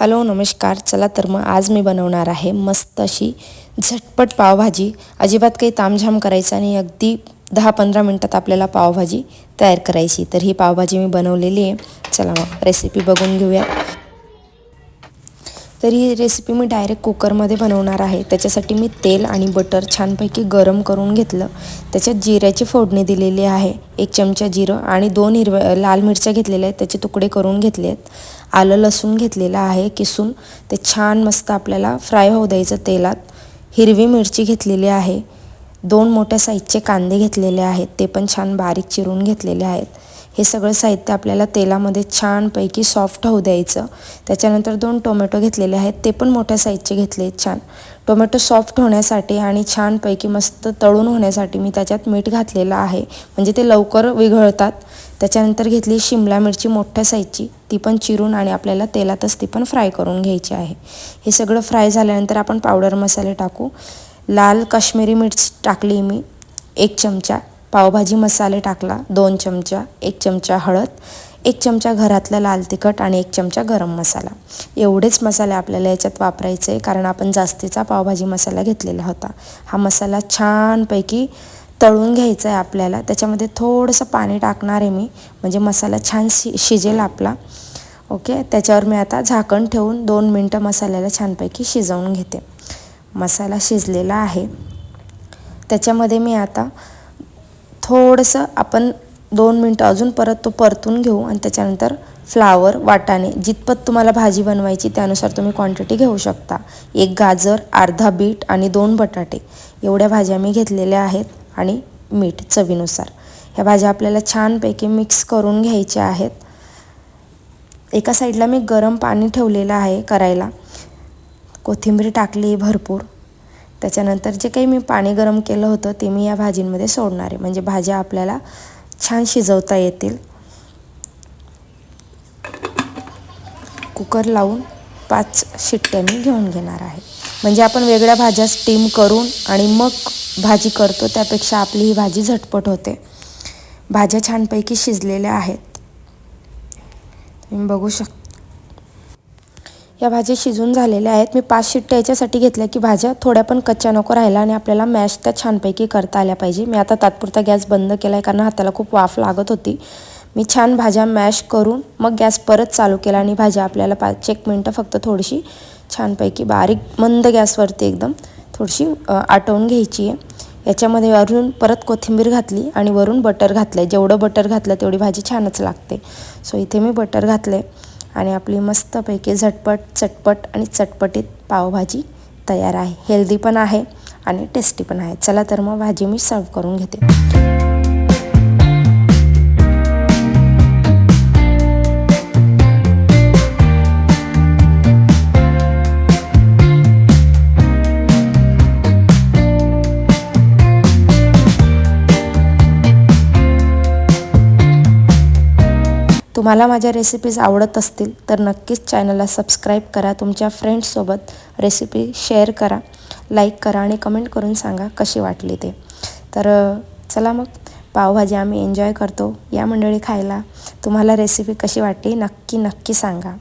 Hello नमस्कार. चला तर मग आज मी बनवणार आहे मस्त अशी झटपट पावभाजी. अजिबात काही तामझाम करायचं आणि अगदी दहा पंधरा मिनटात आपल्याला पावभाजी तयार करायची. तर ही पावभाजी मी बनवलेली आहे. चला मग रेसिपी बघून घेऊया. तर ही रेसिपी मी डायरेक्ट कुकरमध्ये बनवणार आहे. त्याच्यासाठी मी तेल आणि बटर छानपैकी गरम करून घेतलं. त्याच्यात जिऱ्याची फोडणी दिलेली आहे. एक चमचा जिरं आणि दोन हिरव्या लाल मिरच्या घेतलेल्या आहेत. त्याचे तुकडे करून घेतले आहेत. आलं लसूण घेतलेलं आहे किसून. ते छान मस्त आपल्याला फ्राय होऊ द्यायचं तेलात. हिरवी मिरची घेतलेली आहे. दोन मोठ्या साईजचे कांदे घेतलेले आहेत. ते पण छान बारीक चिरून घेतलेले आहेत. हे सगळं साहित्य आपल्याला तेलामध्ये छानपैकी सॉफ्ट होऊ द्यायचं. त्याच्यानंतर दोन टोमॅटो घेतलेले आहेत ते पण मोठ्या साईजचे घेतले छान. टोमॅटो सॉफ्ट होण्यासाठी आणि छानपैकी मस्त तळून होण्यासाठी मी त्याच्यात मीठ घातलेलं आहे. म्हणजे ते लवकर विघळतात. त्याच्यानंतर घेतली शिमला मिरची मोठ्या साईजची ती पण चिरून आणि आपल्याला तेलातच ती पण फ्राय करून घ्यायची आहे. हे सगळं फ्राय झाल्यानंतर आपण पावडर मसाले टाकू. लाल काश्मीरी मिर्च टाकली मी एक चमचा. पावभाजी मसाले टाकला दोन चमचा एक चमचा हळद एक चमचा घरातला लाल तिखट आणि एक चमचा गरम मसाला. एवढेच मसाले आपल्याला याच्यात वापरायचे आहे कारण आपण जास्तीचा पावभाजी मसाला घेतलेला होता. हा मसाला छानपैकी तळून घ्यायचा आहे आपल्याला. त्याच्यामध्ये थोडंसं पाणी टाकणार आहे मी. म्हणजे मसाला छान शि शिजेल आपला. ओके? त्याच्यावर मी आता झाकण ठेवून दोन मिनटं मसाल्याला छानपैकी शिजवून घेते. मसाला शिजलेला आहे. त्याच्यामध्ये मी आता थोडंसं आपण दोन मिनटं अजून परत तो परतून घेऊ आणि त्याच्यानंतर फ्लावर वाटाणे जितपत तुम्हाला भाजी बनवायची त्यानुसार तुम्ही क्वांटिटी घेऊ शकता. एक गाजर अर्धा बीट आणि दोन बटाटे. एवढ्या भाज्या मी घेतलेल्या आहेत आणि मीठ चवीनुसार. ह्या भाज्या आपल्याला छानपैकी मिक्स करून घ्यायच्या आहेत. एका साईडला मी गरम पाणी ठेवलेलं आहे करायला. कोथिंबीर टाकली भरपूर. त्याच्यानंतर जे काही मी पाणी गरम केलं होतं ते मी या भाजींमध्ये सोडणार आहे. म्हणजे भाज्या आपल्याला छान शिजवता येतील. कुकर लावून पाच शिट्ट्या मी घेऊन घेणार आहे. म्हणजे आपण वेगळ्या भाज्या स्टीम करून आणि मग भाजी करतो त्यापेक्षा आपली ही भाजी झटपट होते. भाज्या छानपैकी शिजलेल्या आहेत. तुम्ही बघू शकता. या भाज्या शिजून झालेल्या आहेत. मी पाच शिट्ट्या याच्यासाठी घेतल्या की भाज्या थोड्या पण कच्च्या नको राहिल्या आणि आपल्याला मॅश त्या छानपैकी करता आल्या पाहिजे. मी आता तात्पुरता गॅस बंद केला आहे कारण हाताला खूप वाफ लागत होती. मी छान भाज्या मॅश करून मग गॅस परत चालू केला आणि भाज्या आपल्याला पाच एक मिनटं फक्त थोडीशी छानपैकी बारीक मंद गॅसवरती एकदम थोडीशी आटवून घ्यायची आहे. याच्यामध्ये वरून परत कोथिंबीर घातली आणि वरून बटर घातलं आहे जेवढं बटर घातलं तेवढी भाजी छानच लागते. सो इथे मी बटर घातलं आहे आणि आपली मस्तपैकी झटपट चटपट आणि चटपटीत पावभाजी तयार आहे. हेल्दी पण आहे आणि टेस्टी पण आहे. चला तर मग भाजी मी सर्व करून घेते. तुम्हाला माझ्या रेसिपीज आवडत असतील तर नक्कीच चॅनलला सबस्क्राईब करा. तुमच्या फ्रेंड्ससोबत रेसिपी शेअर करा लाईक करा आणि कमेंट करून सांगा कशी वाटली ते. तर चला मग पावभाजी आम्ही एन्जॉय करतो. या मंडळी खायला तुम्हाला रेसिपी कशी वाटली नक्की नक्की सांगा.